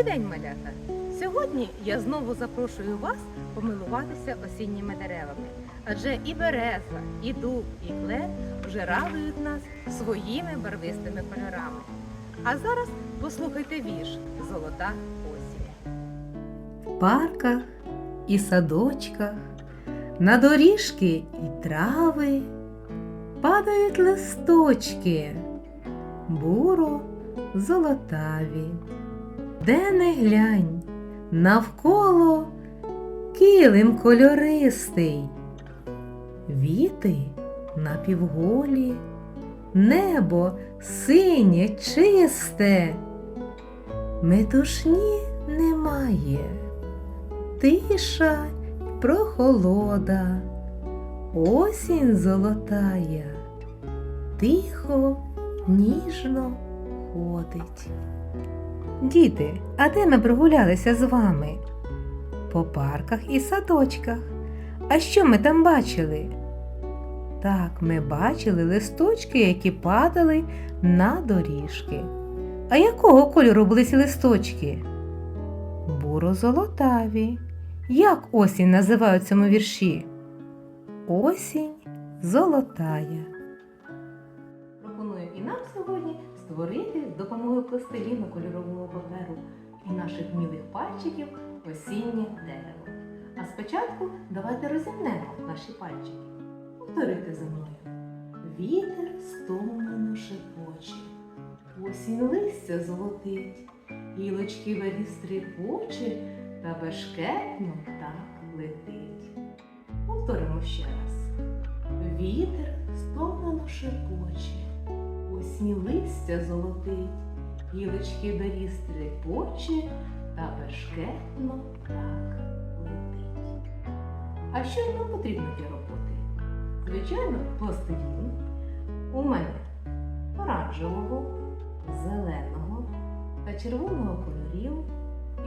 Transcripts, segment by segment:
Добрий день, малята! Сьогодні я знову запрошую вас помилуватися осінніми деревами. Адже і береза, і дуб, і клен вже радують нас своїми барвистими кольорами. А зараз послухайте вірш Золота осінь. В парках і садочках, на доріжки і трави падають листочки, буро золотаві. Де не глянь, навколо килим кольористий, віти напівголі, небо синє, чисте, метушні немає, тиша прохолода, осінь золотая, тихо, ніжно ходить. Діти, а де ми прогулялися з вами? По парках і садочках. А що ми там бачили? Так, ми бачили листочки, які падали на доріжки. А якого кольору були ці листочки? Буро-золотаві. Як осінь називають цьому вірші? Осінь золотая. Пропоную і нам сьогодні створити з допомогою пластиліну кольорового паперу і наших вмілих пальчиків осіннє дерево. А спочатку давайте розімнемо наші пальчики. Повторюйте за мною. Вітер стомлено шепоче, осінь листя золотить, гілочки вері стріпоче та бешкетно так летить. Повторимо ще раз. Вітер стомлено шепоче, осінь листя золотить, гілочки бері стріпоче та бешкетно так летить. А що нам потрібно для роботи? Звичайно, пластилін. У мене оранжевого, зеленого та червоного кольорів.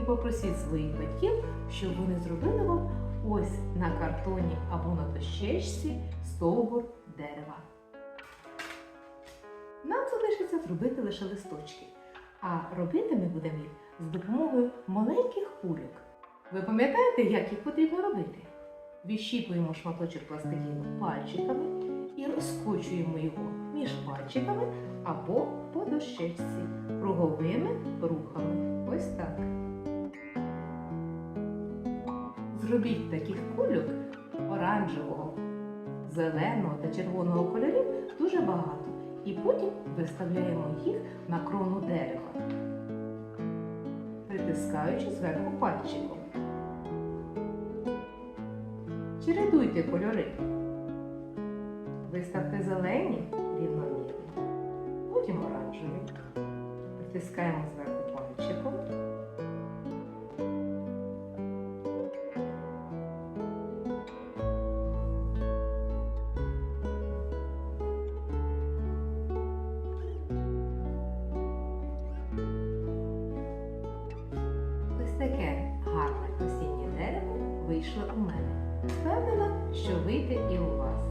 І попросіть своїх батьків, щоб вони зробили вам ось на картоні або на дощечці стовбур дерева. Нам залишиться зробити лише листочки, а робити ми будемо їх з допомогою маленьких кульок. Ви пам'ятаєте, як їх потрібно робити? Відщіпуємо шматочок пластиліну пальчиками і розкочуємо його між пальчиками або по дощечці круговими рухами. Ось так. Зробіть таких кульок оранжевого, зеленого та червоного кольорів дуже багато. І потім виставляємо їх на крону дерева, притискаючи зверху пальчиком. Чередуйте кольори. Виставте зелені рівномірно, потім оранжеві. Притискаємо зверху пальчиком. Таке гарне осіннє дерево вийшло у мене. Впевнена, що вийде і у вас.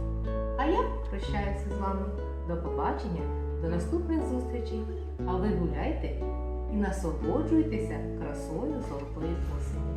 А я прощаюся з вами. До побачення, до наступних зустрічей. А ви гуляйте і насолоджуйтеся красою золотої осені.